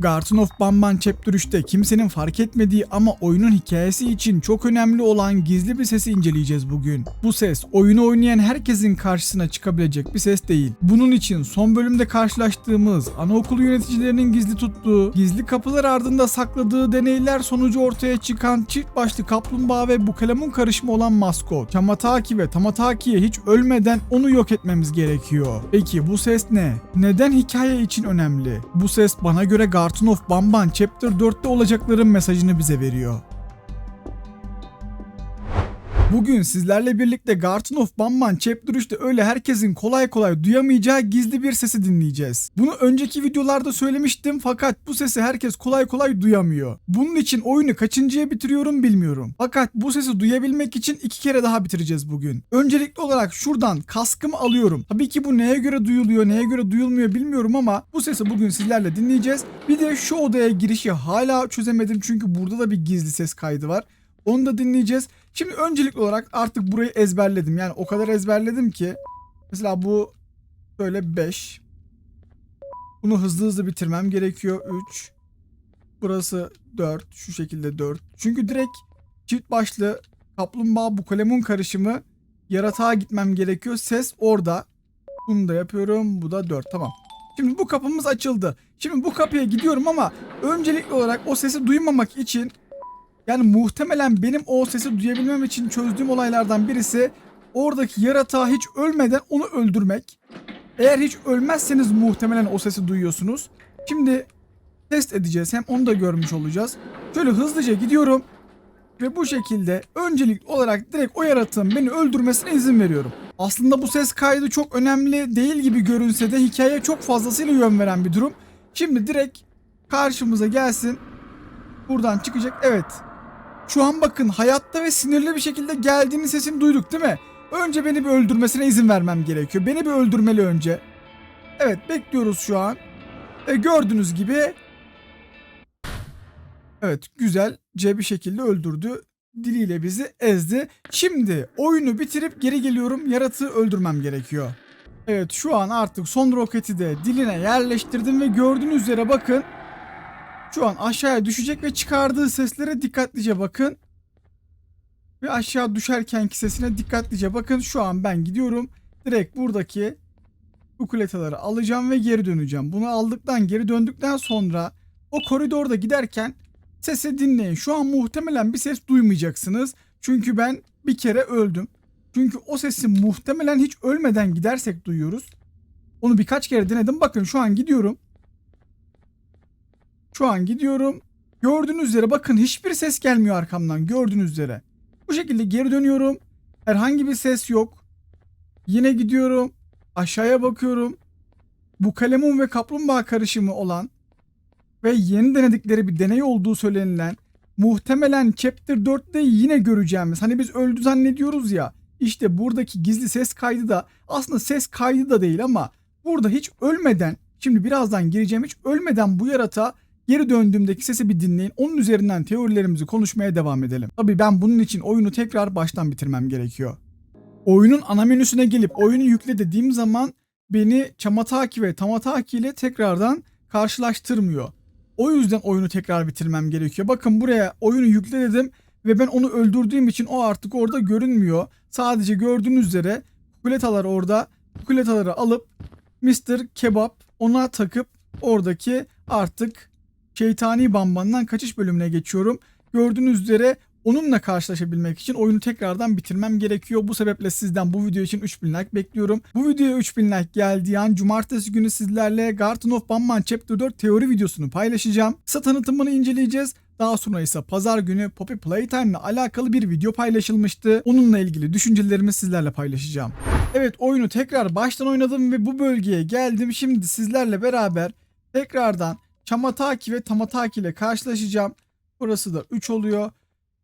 Garden of Banban Chapter 3'te kimsenin fark etmediği ama oyunun hikayesi için çok önemli olan gizli bir sesi inceleyeceğiz bugün. Bu ses oyunu oynayan herkesin karşısına çıkabilecek bir ses değil. Bunun için son bölümde karşılaştığımız anaokulu yöneticilerinin gizli tuttuğu, gizli kapılar ardında sakladığı deneyler sonucu ortaya çıkan çift başlı kaplumbağa ve bukalemun karışımı olan maskot. Chamataki ve Tamataki'ye hiç ölmeden onu yok etmemiz gerekiyor. Peki bu ses ne? Neden hikaye için önemli? Bu ses bana göre Garden of Banban Chapter 4'te olacakların mesajını bize veriyor. Bugün sizlerle birlikte Garden of Banban Chapter 3'te öyle herkesin kolay kolay duyamayacağı gizli bir sesi dinleyeceğiz. Bunu önceki videolarda söylemiştim fakat bu sesi herkes kolay kolay duyamıyor. Bunun için oyunu kaçıncıya bitiriyorum bilmiyorum. Fakat bu sesi duyabilmek için iki kere daha bitireceğiz bugün. Öncelikli olarak şuradan kaskımı alıyorum. Tabii ki bu neye göre duyuluyor neye göre duyulmuyor bilmiyorum ama bu sesi bugün sizlerle dinleyeceğiz. Bir de şu odaya girişi hala çözemedim çünkü burada da bir gizli ses kaydı var. Onu da dinleyeceğiz. Şimdi öncelikli olarak artık burayı ezberledim. Yani o kadar ezberledim ki. Mesela bu böyle 5. Bunu hızlı hızlı bitirmem gerekiyor. 3. Burası 4. Şu şekilde 4. Çünkü direkt çift başlı kaplumbağa bu kalemun karışımı yaratığa gitmem gerekiyor. Ses orada. Bunu da yapıyorum. Bu da 4. Tamam. Şimdi bu kapımız açıldı. Şimdi bu kapıya gidiyorum ama öncelikli olarak o sesi duymamak için yani muhtemelen benim o sesi duyabilmem için çözdüğüm olaylardan birisi oradaki yaratığa hiç ölmeden onu öldürmek. Eğer hiç ölmezseniz muhtemelen o sesi duyuyorsunuz. Şimdi test edeceğiz. Hem onu da görmüş olacağız. Şöyle hızlıca gidiyorum. Ve bu şekilde öncelik olarak direkt o yaratığın beni öldürmesine izin veriyorum. Aslında bu ses kaydı çok önemli değil gibi görünse de hikayeye çok fazlasıyla yön veren bir durum. Şimdi direkt karşımıza gelsin. Buradan çıkacak. Evet. Şu an bakın hayatta ve sinirli bir şekilde geldiğinin sesini duyduk değil mi? Önce beni bir öldürmesine izin vermem gerekiyor. Beni bir öldürmeli önce. Evet bekliyoruz şu an. E, gördüğünüz gibi Evet güzelce bir şekilde öldürdü. Diliyle bizi ezdi. Şimdi oyunu bitirip geri geliyorum. Yaratığı öldürmem gerekiyor. Evet şu an artık son roketi de diline yerleştirdim ve gördüğünüz üzere bakın şu an aşağıya düşecek ve çıkardığı seslere dikkatlice bakın. Ve aşağı düşerkenki sesine dikkatlice bakın. Şu an ben gidiyorum. Direkt buradaki ukuletaları alacağım ve geri döneceğim. Bunu aldıktan geri döndükten sonra o koridorda giderken sesi dinleyin. Şu an muhtemelen bir ses duymayacaksınız. Çünkü ben bir kere öldüm. Çünkü o sesi muhtemelen hiç ölmeden gidersek duyuyoruz. Onu birkaç kere denedim. Bakın şu an gidiyorum. Şu an gidiyorum. Gördüğünüz üzere bakın hiçbir ses gelmiyor arkamdan gördüğünüz üzere. Bu şekilde geri dönüyorum. Herhangi bir ses yok. Yine gidiyorum. Aşağıya bakıyorum. Bu kalemun ve kaplumbağa karışımı olan ve yeni denedikleri bir deney olduğu söylenilen muhtemelen Chapter 4'te yine göreceğimiz hani biz öldü zannediyoruz ya işte buradaki gizli ses kaydı da aslında ses kaydı da değil ama burada hiç ölmeden şimdi birazdan gireceğim hiç ölmeden bu yaratığa Geri döndüğümdeki sesi bir dinleyin. Onun üzerinden teorilerimizi konuşmaya devam edelim. Tabii ben bunun için oyunu tekrar baştan bitirmem gerekiyor. Oyunun ana menüsüne gelip oyunu yükle dediğim zaman beni Chamataki ve Tamataki ile tekrardan karşılaştırmıyor. O yüzden oyunu tekrar bitirmem gerekiyor. Bakın buraya oyunu yükle dedim ve ben onu öldürdüğüm için o artık orada görünmüyor. Sadece gördüğünüz üzere kukuletalar orada. Kukuletaları alıp Mr. Kebap ona takıp oradaki artık Şeytani Bamban'dan kaçış bölümüne geçiyorum. Gördüğünüz üzere onunla karşılaşabilmek için oyunu tekrardan bitirmem gerekiyor. Bu sebeple sizden bu video için 3000 like bekliyorum. Bu videoya 3000 like geldiği an cumartesi günü sizlerle Garden of Bamban Chapter 4 teori videosunu paylaşacağım. Kısa tanıtımını inceleyeceğiz. Daha sonra ise pazar günü Poppy Playtime ile alakalı bir video paylaşılmıştı. Onunla ilgili düşüncelerimi sizlerle paylaşacağım. Evet oyunu tekrar baştan oynadım ve bu bölgeye geldim. Şimdi sizlerle beraber tekrardan Chamataki ve Tamataki ile karşılaşacağım. Burası da 3 oluyor.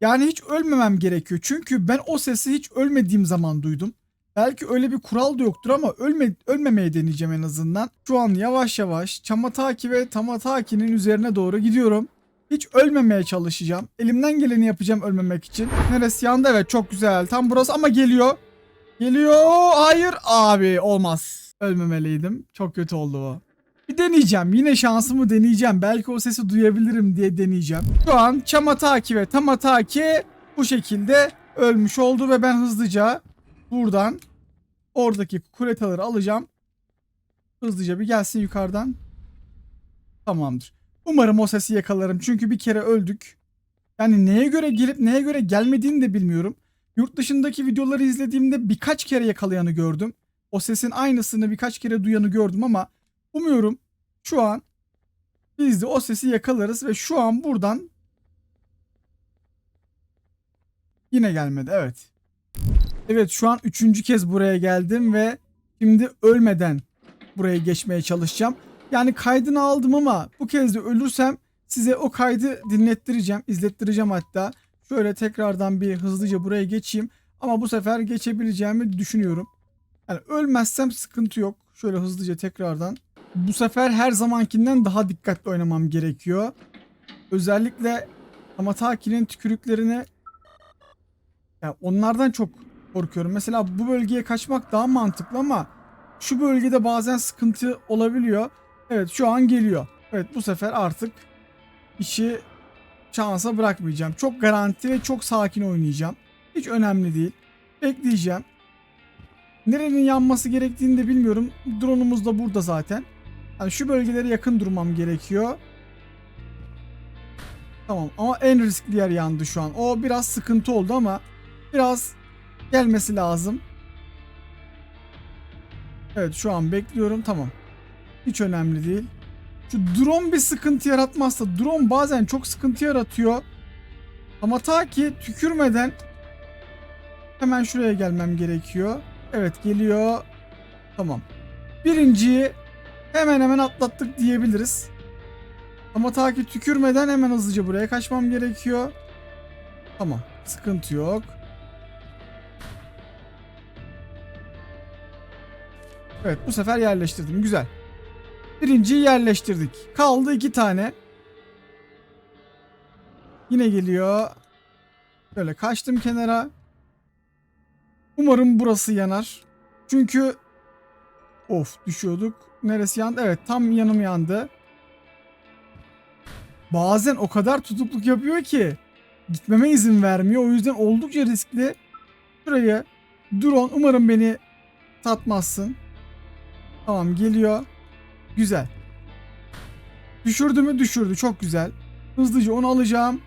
Yani hiç ölmemem gerekiyor. Çünkü ben o sesi hiç ölmediğim zaman duydum. Belki öyle bir kural da yoktur ama ölme, ölmemeye deneyeceğim en azından. Şu an yavaş yavaş Chamataki ve Tamataki'nin üzerine doğru gidiyorum. Hiç ölmemeye çalışacağım. Elimden geleni yapacağım ölmemek için. Neresi yandı? Evet çok güzel. Tam burası ama geliyor. Geliyor. Hayır abi olmaz. Ölmemeliydim. Çok kötü oldu bu. Bir deneyeceğim. Yine şansımı deneyeceğim. Belki o sesi duyabilirim diye deneyeceğim. Şu an Çamataki ve Tamataki bu şekilde ölmüş oldu ve ben hızlıca buradan oradaki kuletaları alacağım. Hızlıca bir gelsin yukarıdan. Tamamdır. Umarım o sesi yakalarım. Çünkü bir kere öldük. Yani neye göre gelip neye göre gelmediğini de bilmiyorum. Yurt dışındaki videoları izlediğimde birkaç kere yakalayanı gördüm. O sesin aynısını birkaç kere duyanı gördüm ama umuyorum şu an biz de o sesi yakalarız ve şu an buradan yine gelmedi. Evet. Evet şu an üçüncü kez buraya geldim ve şimdi ölmeden buraya geçmeye çalışacağım. Yani kaydını aldım ama bu kez de ölürsem size o kaydı dinlettireceğim, izlettireceğim hatta. Şöyle tekrardan bir hızlıca buraya geçeyim. Ama bu sefer geçebileceğimi düşünüyorum. Yani ölmezsem sıkıntı yok. Şöyle hızlıca tekrardan. Bu sefer her zamankinden daha dikkatli oynamam gerekiyor. Özellikle Amataki'nin tükürüklerini ya onlardan çok korkuyorum. Mesela bu bölgeye kaçmak daha mantıklı ama şu bölgede bazen sıkıntı olabiliyor. Evet şu an geliyor. Evet bu sefer artık işi şansa bırakmayacağım. Çok garanti ve çok sakin oynayacağım. Hiç önemli değil. Bekleyeceğim. Nerenin yanması gerektiğini de bilmiyorum. Drone'umuz da burada zaten. Yani şu bölgelere yakın durmam gerekiyor. Tamam ama en riskli yer yandı şu an. O biraz sıkıntı oldu ama biraz gelmesi lazım. Evet şu an bekliyorum. Tamam. Hiç önemli değil. Şu drone bir sıkıntı yaratmazsa drone bazen çok sıkıntı yaratıyor. Ama ta ki tükürmeden hemen şuraya gelmem gerekiyor. Evet geliyor. Tamam. Birinciyi hemen hemen atlattık diyebiliriz. Ama ta ki tükürmeden hemen hızlıca buraya kaçmam gerekiyor. Tamam. Sıkıntı yok. Evet bu sefer yerleştirdim. Güzel. Birinciyi yerleştirdik. Kaldı iki tane. Yine geliyor. Böyle kaçtım kenara. Umarım burası yanar. Çünkü of düşüyorduk. Neresi yandı? Evet tam yanım yandı. Bazen o kadar tutukluk yapıyor ki gitmeme izin vermiyor. O yüzden oldukça riskli. Şuraya drone umarım beni tatmazsın. Tamam geliyor. Güzel. Düşürdü mü? Düşürdü. Çok güzel. Hızlıca onu alacağım.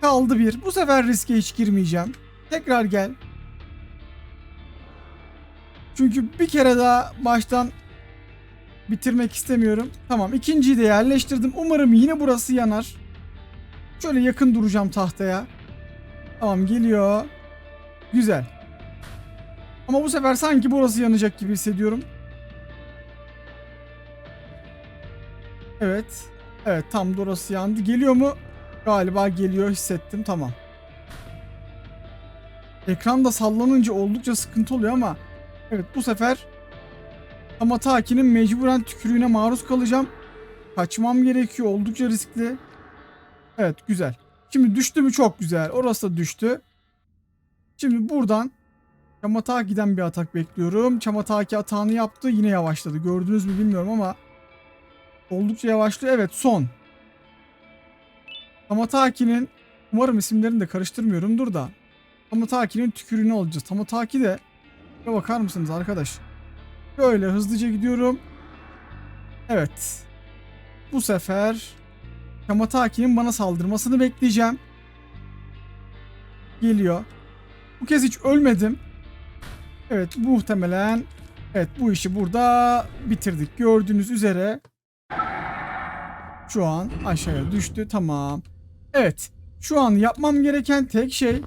Kaldı bir. Bu sefer riske hiç girmeyeceğim. Tekrar gel. Çünkü bir kere daha baştan bitirmek istemiyorum. Tamam ikinciyi de yerleştirdim. Umarım yine burası yanar. Şöyle yakın duracağım tahtaya. Tamam geliyor. Güzel. Ama bu sefer sanki burası yanacak gibi hissediyorum. Evet. Evet tam da orası yandı. Geliyor mu? Galiba geliyor hissettim. Tamam. Ekran da sallanınca oldukça sıkıntı oluyor ama evet bu sefer ama Taki'nin mecburen tükürüğüne maruz kalacağım. Kaçmam gerekiyor. Oldukça riskli. Evet güzel. Şimdi düştü mü çok güzel. Orası da düştü. Şimdi buradan Çamataki'den bir atak bekliyorum. Çamataki atağını yaptı. Yine yavaşladı. Gördünüz mü bilmiyorum ama Oldukça yavaşlıyor. Evet son. Tamataki'nin umarım isimlerini de karıştırmıyorumdur da. Tamataki'nin tükürüğünü alacağız. Tamataki de bakar mısınız arkadaş? Böyle hızlıca gidiyorum. Evet. Bu sefer Tamataki'nin bana saldırmasını bekleyeceğim. Geliyor. Bu kez hiç ölmedim. Evet muhtemelen Evet bu işi burada bitirdik. Gördüğünüz üzere şu an aşağıya düştü. Tamam. Evet. Şu an yapmam gereken tek şey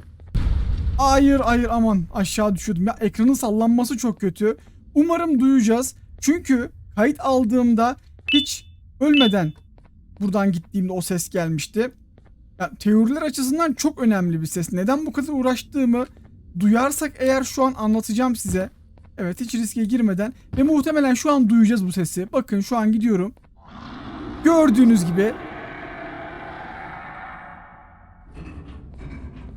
Hayır hayır aman aşağı düşüyordum. Ya ekranın sallanması çok kötü. Umarım duyacağız. Çünkü kayıt aldığımda hiç ölmeden buradan gittiğimde o ses gelmişti. Ya, teoriler açısından çok önemli bir ses. Neden bu kadar uğraştığımı duyarsak eğer şu an anlatacağım size. Evet hiç riske girmeden ve muhtemelen şu an duyacağız bu sesi. Bakın şu an gidiyorum. Gördüğünüz gibi.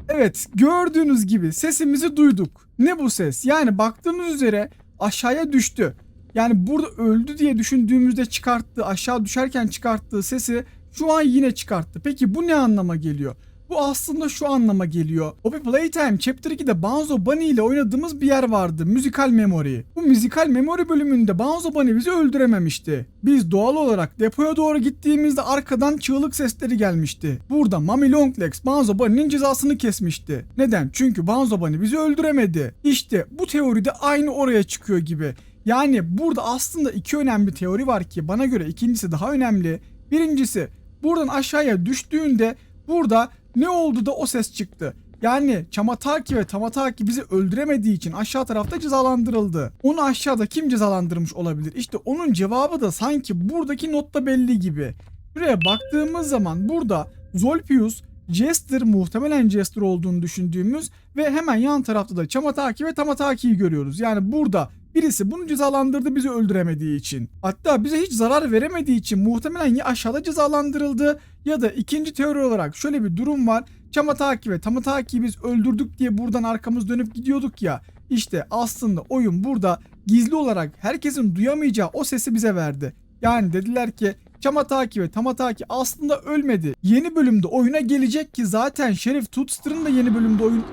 Evet gördüğünüz gibi sesimizi duyduk. Ne bu ses? Yani baktığımız üzere aşağıya düştü. Yani burada öldü diye düşündüğümüzde çıkarttığı aşağı düşerken çıkarttığı sesi şu an yine çıkarttı. Peki bu ne anlama geliyor? Bu aslında şu anlama geliyor. Poppy Playtime Chapter 2'de Banzo Bunny ile oynadığımız bir yer vardı. Musical Memory. Bu Musical Memory bölümünde Banzo Bunny bizi öldürememişti. Biz doğal olarak depoya doğru gittiğimizde arkadan çığlık sesleri gelmişti. Burada Mami Longlegs Banzo Bunny'nin cezasını kesmişti. Neden? Çünkü Banzo Bunny bizi öldüremedi. İşte bu teoride aynı oraya çıkıyor gibi. Yani burada aslında iki önemli teori var ki bana göre ikincisi daha önemli. Birincisi buradan aşağıya düştüğünde burada ne oldu da o ses çıktı. Yani Çamataki ve Tamataki bizi öldüremediği için aşağı tarafta cezalandırıldı. Onu aşağıda kim cezalandırmış olabilir? İşte onun cevabı da sanki buradaki notta belli gibi. Buraya baktığımız zaman burada Zolpius, Jester muhtemelen Jester olduğunu düşündüğümüz ve hemen yan tarafta da Çamataki ve Tamataki'yi görüyoruz. Yani burada birisi bunu cezalandırdı bizi öldüremediği için. Hatta bize hiç zarar veremediği için muhtemelen ya aşağıda cezalandırıldı ya da ikinci teori olarak şöyle bir durum var. Çamataki ve Tamataki'yi biz öldürdük diye buradan arkamız dönüp gidiyorduk ya. İşte aslında oyun burada gizli olarak herkesin duyamayacağı o sesi bize verdi. Yani dediler ki Çamataki ve Tamataki aslında ölmedi. Yeni bölümde oyuna gelecek ki zaten Şerif Tutster'ın da yeni bölümde oyun...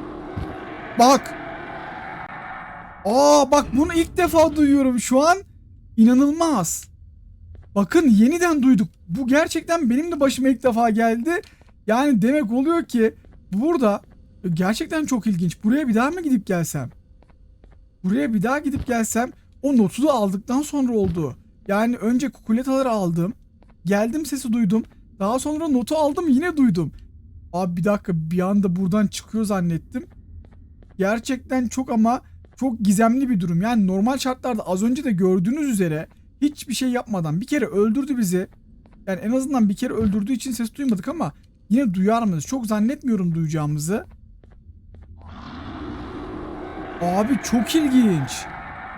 Bak! Aa bak bunu ilk defa duyuyorum şu an. İnanılmaz. Bakın yeniden duyduk. Bu gerçekten benim de başıma ilk defa geldi. Yani demek oluyor ki burada gerçekten çok ilginç. Buraya bir daha mı gidip gelsem? Buraya bir daha gidip gelsem o notu da aldıktan sonra oldu. Yani önce kukuletaları aldım. Geldim sesi duydum. Daha sonra notu aldım yine duydum. Abi bir dakika bir anda buradan çıkıyor zannettim. Gerçekten çok ama çok gizemli bir durum. Yani normal şartlarda az önce de gördüğünüz üzere hiçbir şey yapmadan bir kere öldürdü bizi. Yani en azından bir kere öldürdüğü için ses duymadık ama yine duyar mıyız? Çok zannetmiyorum duyacağımızı. Abi çok ilginç.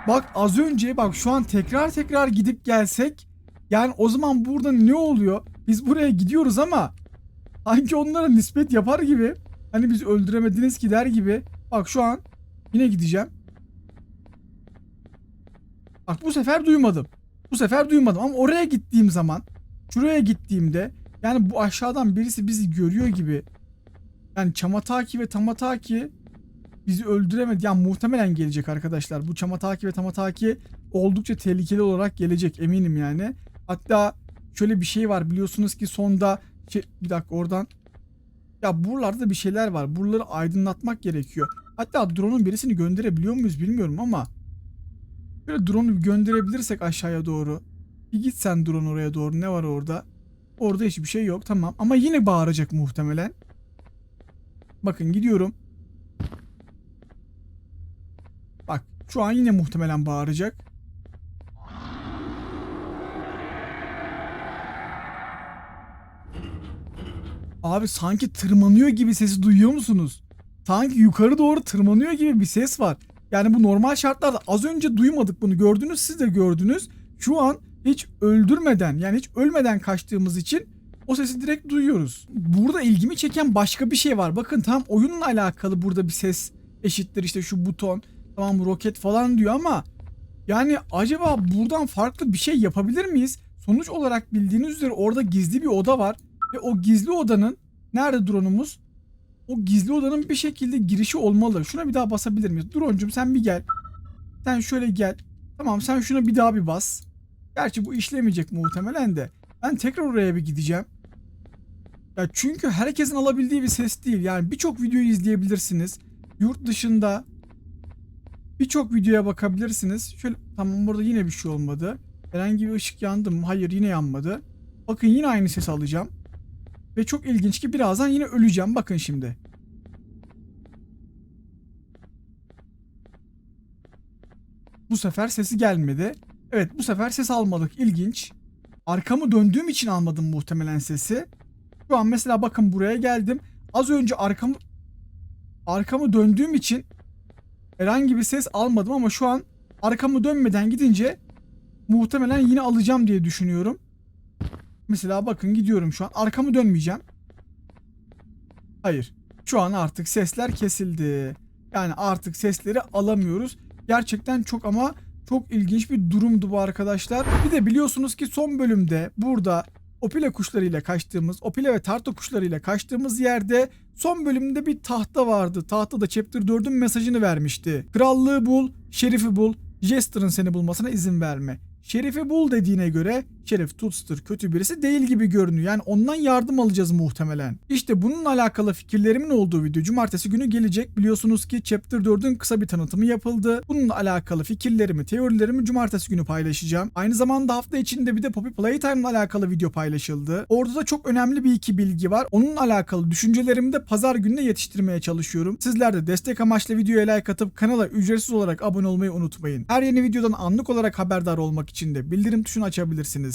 Bak az önce bak şu an tekrar tekrar gidip gelsek yani o zaman burada ne oluyor? Biz buraya gidiyoruz ama sanki onlara nispet yapar gibi hani biz öldüremediniz ki der gibi bak şu an yine gideceğim. Bak bu sefer duymadım. Bu sefer duymadım ama oraya gittiğim zaman şuraya gittiğimde yani bu aşağıdan birisi bizi görüyor gibi yani Çamataki ve Tamataki bizi öldüremedi. Yani muhtemelen gelecek arkadaşlar. Bu Çamataki ve Tamataki oldukça tehlikeli olarak gelecek eminim yani. Hatta şöyle bir şey var biliyorsunuz ki sonda şey, bir dakika oradan ya buralarda bir şeyler var. Buraları aydınlatmak gerekiyor. Hatta drone'un birisini gönderebiliyor muyuz bilmiyorum ama Böyle drone'u gönderebilirsek aşağıya doğru. Bir git sen drone oraya doğru. Ne var orada? Orada hiçbir şey yok. Tamam. Ama yine bağıracak muhtemelen. Bakın gidiyorum. Bak şu an yine muhtemelen bağıracak. Abi sanki tırmanıyor gibi sesi duyuyor musunuz? Sanki yukarı doğru tırmanıyor gibi bir ses var. Yani bu normal şartlarda az önce duymadık bunu gördünüz siz de gördünüz. Şu an hiç öldürmeden yani hiç ölmeden kaçtığımız için o sesi direkt duyuyoruz. Burada ilgimi çeken başka bir şey var. Bakın tam oyunla alakalı burada bir ses eşittir işte şu buton tamam roket falan diyor ama yani acaba buradan farklı bir şey yapabilir miyiz? Sonuç olarak bildiğiniz üzere orada gizli bir oda var ve o gizli odanın nerede drone'umuz? O gizli odanın bir şekilde girişi olmalı. Şuna bir daha basabilir miyiz? Droncum sen bir gel. Sen şöyle gel. Tamam sen şuna bir daha bir bas. Gerçi bu işlemeyecek muhtemelen de. Ben tekrar oraya bir gideceğim. Ya çünkü herkesin alabildiği bir ses değil. Yani birçok videoyu izleyebilirsiniz. Yurt dışında birçok videoya bakabilirsiniz. Şöyle tamam burada yine bir şey olmadı. Herhangi bir ışık yandı mı? Hayır yine yanmadı. Bakın yine aynı ses alacağım. Ve çok ilginç ki birazdan yine öleceğim. Bakın şimdi. Bu sefer sesi gelmedi. Evet bu sefer ses almadık. İlginç. Arkamı döndüğüm için almadım muhtemelen sesi. Şu an mesela bakın buraya geldim. Az önce arkamı arkamı döndüğüm için herhangi bir ses almadım ama şu an arkamı dönmeden gidince muhtemelen yine alacağım diye düşünüyorum. Mesela bakın gidiyorum şu an. Arkamı dönmeyeceğim. Hayır. Şu an artık sesler kesildi. Yani artık sesleri alamıyoruz. Gerçekten çok ama Çok ilginç bir durumdu bu arkadaşlar. Bir de biliyorsunuz ki son bölümde burada Opile kuşlarıyla kaçtığımız, Opile ve Tarto kuşlarıyla kaçtığımız yerde son bölümde bir tahta vardı. Tahtada Chapter 4'ün mesajını vermişti. Krallığı bul, Şerif'i bul, Jester'ın seni bulmasına izin verme. Şerif'i bul dediğine göre Şerif Tutster kötü birisi değil gibi görünüyor. Yani ondan yardım alacağız muhtemelen. İşte bununla alakalı fikirlerimin olduğu video cumartesi günü gelecek. Biliyorsunuz ki Chapter 4'ün kısa bir tanıtımı yapıldı. Bununla alakalı fikirlerimi, teorilerimi cumartesi günü paylaşacağım. Aynı zamanda hafta içinde bir de Poppy Playtime'la alakalı video paylaşıldı. Orada da çok önemli bir iki bilgi var. Onunla alakalı düşüncelerimi de pazar gününe yetiştirmeye çalışıyorum. Sizler de destek amaçlı videoya like atıp kanala ücretsiz olarak abone olmayı unutmayın. Her yeni videodan anlık olarak haberdar olmak için de bildirim tuşunu açabilirsiniz.